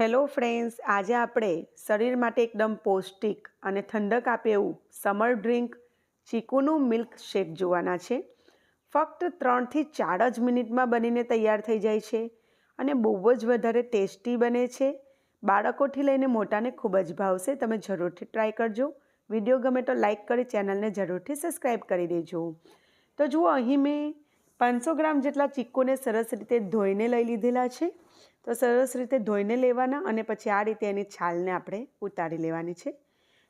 Hello friends, આજે આપણે શરીર માટે એકદમ પૌષ્ટિક અને ઠંડક આપે એવું સમર ડ્રિંક ચીકુનું મિલ્ક શેક જોવાના છે. ફક્ત ત્રણથી ચાર જ મિનિટમાં બનીને તૈયાર થઈ જાય છે અને બહુ જ વધારે ટેસ્ટી બને છે. બાળકોથી લઈને મોટાને ખૂબ જ ભાવશે, તમે જરૂરથી ટ્રાય કરજો. વીડિયો ગમે તો લાઇક કરી ચેનલને જરૂરથી સબસ્ક્રાઈબ કરી દેજો. તો જુઓ, અહીં મેં પાંચસો ગ્રામ જેટલા ચીક્કુને સરસ રીતે ધોઈને લઈ લીધેલા છે. તો સરસ રીતે ધોઈને લેવાના અને પછી આ રીતે એની છાલને આપણે ઉતારી લેવાની છે.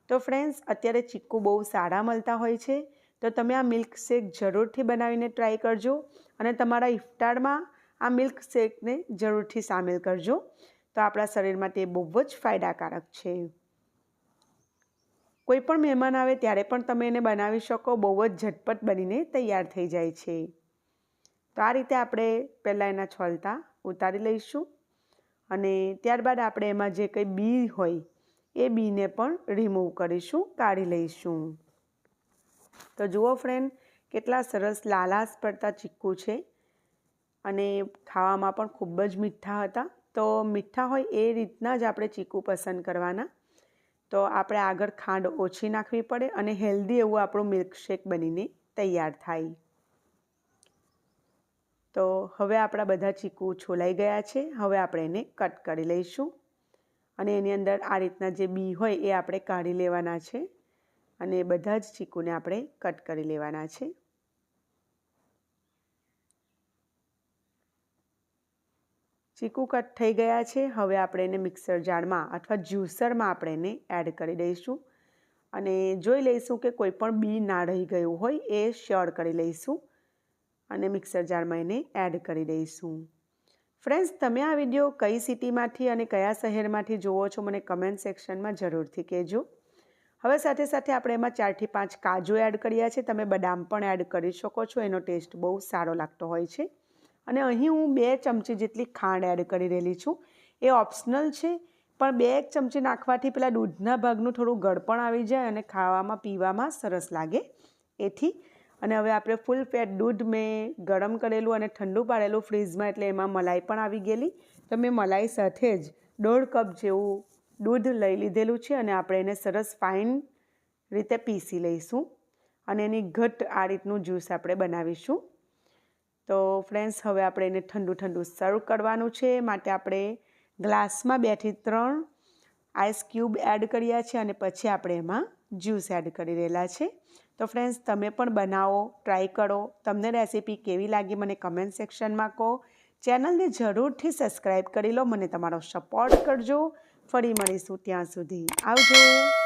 તો ફ્રેન્ડ્સ, અત્યારે ચીક્કુ બહુ સારા મળતા હોય છે. તો તમે આ મિલ્કશેક જરૂરથી બનાવીને ટ્રાય કરજો અને તમારા ઇફતારમાં આ મિલ્કશેકને જરૂરથી સામેલ કરજો. તો આપણા શરીર માટે બહુ જ ફાયદાકારક છે. કોઈ પણ મહેમાન આવે ત્યારે પણ તમે એને બનાવી શકો, બહુ જ ઝટપટ બનીને તૈયાર થઈ જાય છે. તો આ રીતે આપણે પહેલાં એના છોલતા ઉતારી લઈશું. અને ત્યારબાદ આપણે એમાં જે કંઈ બી હોય એ બીને પણ રિમૂવ કરીશું, કાઢી લઈશું. તો જુઓ ફ્રેન્ડ કેટલા સરસ લાલાશ પડતા ચીક્કુ છે. અને ખાવામાં પણ ખૂબ જ મીઠા હતા. તો મીઠા હોય એ રીતના જ આપણે ચીકુ પસંદ કરવાના. તો આપણે આગળ ખાંડ ઓછી નાખવી પડે અને હેલ્ધી એવું આપણું મિલ્કશેક બનીને તૈયાર થાય. તો હવે આપણા બધા ચીકુ છોલાઈ ગયા છે. હવે આપણે એને કટ કરી લઈશું. અને એની અંદર આ રીતના જે બી હોય એ આપણે કાઢી લેવાના છે. અને બધા જ ચીકુને આપણે કટ કરી લેવાના છે. ચીકુ કટ થઈ ગયા છે. હવે આપણે એને મિક્સર જારમાં અથવા જ્યુસરમાં આપણે એને એડ કરી દઈશું. અને જોઈ લઈશું કે કોઈ પણ બી ના રહી ગયું હોય એ શ્યોર કરી લઈશું. અને મિક્સર જારમાં એને એડ કરી દઈશું. ફ્રેન્ડ્સ તમે આ વીડિયો કઈ સિટીમાંથી અને કયા શહેરમાંથી જુઓ છો મને કમેન્ટ સેક્શનમાં જરૂરથી કહેજો. હવે સાથે સાથે આપણે એમાં ચારથી પાંચ કાજુ એડ કર્યા છે. તમે બદામ પણ એડ કરી શકો છો. એનો ટેસ્ટ બહુ સારો લાગતો હોય છે. અને અહીં હું બે ચમચી જેટલી ખાંડ એડ કરી રહેલી છું. એ ઓપ્શનલ છે, પણ બે એક ચમચી નાખવાથી પેલા દૂધના ભાગનું થોડું ગળપણ આવી જાય અને ખાવામાં, પીવામાં સરસ લાગે. એથી અને હવે આપણે ફૂલ ફેટ દૂધ મેં ગરમ કરેલું અને ઠંડુ પાડેલું ફ્રીજમાં એટલે એમાં મલાઈ પણ આવી ગયેલી. તો મેં મલાઈ સાથે જ દોઢ કપ જેવું દૂધ લઈ લીધેલું છે અને આપણે એને સરસ ફાઇન રીતે પીસી લઈશું અને એની ઘટ આ રીતનું જ્યુસ આપણે બનાવીશું. તો ફ્રેન્ડ્સ હવે આપણે એને ઠંડુ ઠંડુ સર્વ કરવાનું છે. માટે આપણે ગ્લાસમાં બેથી ત્રણ આઈસ ક્યુબ એડ કર્યા છે અને પછી આપણે એમાં જ્યુસ એડ કરી રહેલા છે. તો ફ્રેન્ડ્સ તમે પણ બનાવો ટ્રાય કરો. તમને રેસીપી કેવી લાગી મને કમેન્ટ સેક્શનમાં કહો. ચેનલને જરૂરથી સબસ્ક્રાઈબ કરી લો. મને તમારો સપોર્ટ કરજો. ફરી મળીશું ત્યાં સુધી. આવજો.